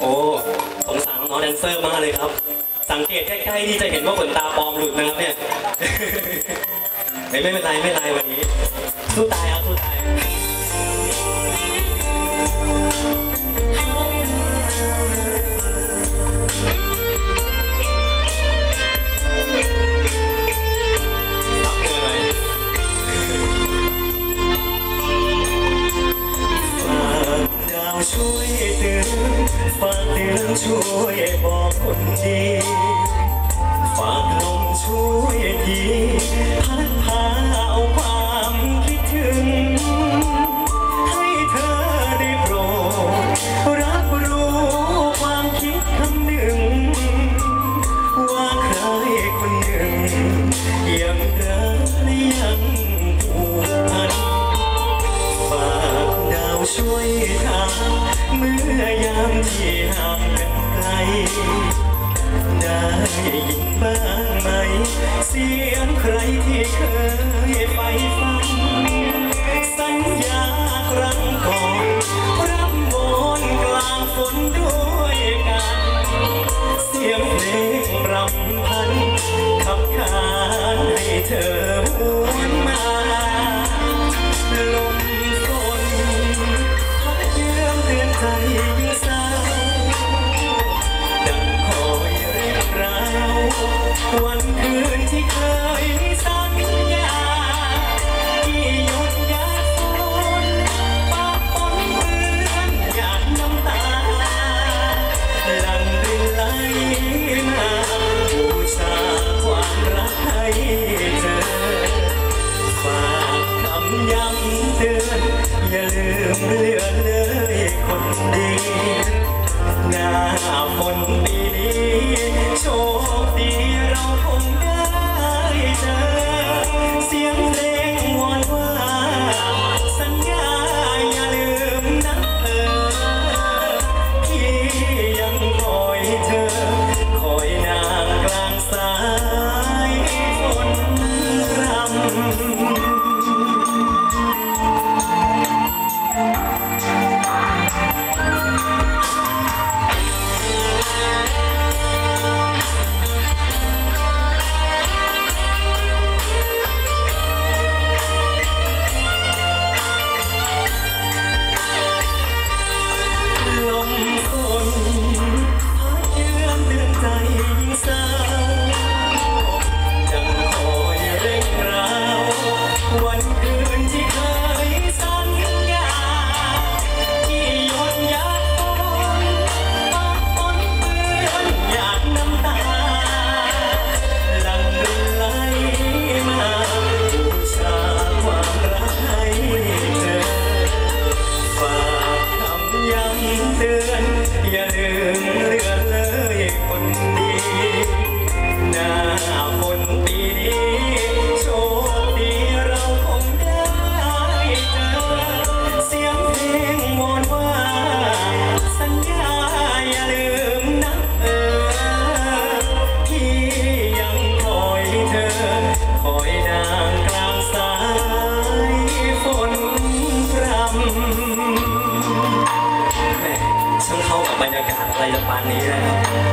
โอ้สงสารน้องแดนเซอร์มากเลยครับ สังเกตใกล้ๆที่จะเห็นว่าขนตาปลอมหลุดนะครับเนี่ยไม่ไม่เป็นไรไม่เป็นไรวันนี้สู้ตายครับสู้ตายช่วยเตือน ฝากเตือนช่วยบอกคนดี ฝากลมช่วย ที่ห่างไกล ได้ยินบ้างไหม เสียงใครที่เคย Música Lupanilla.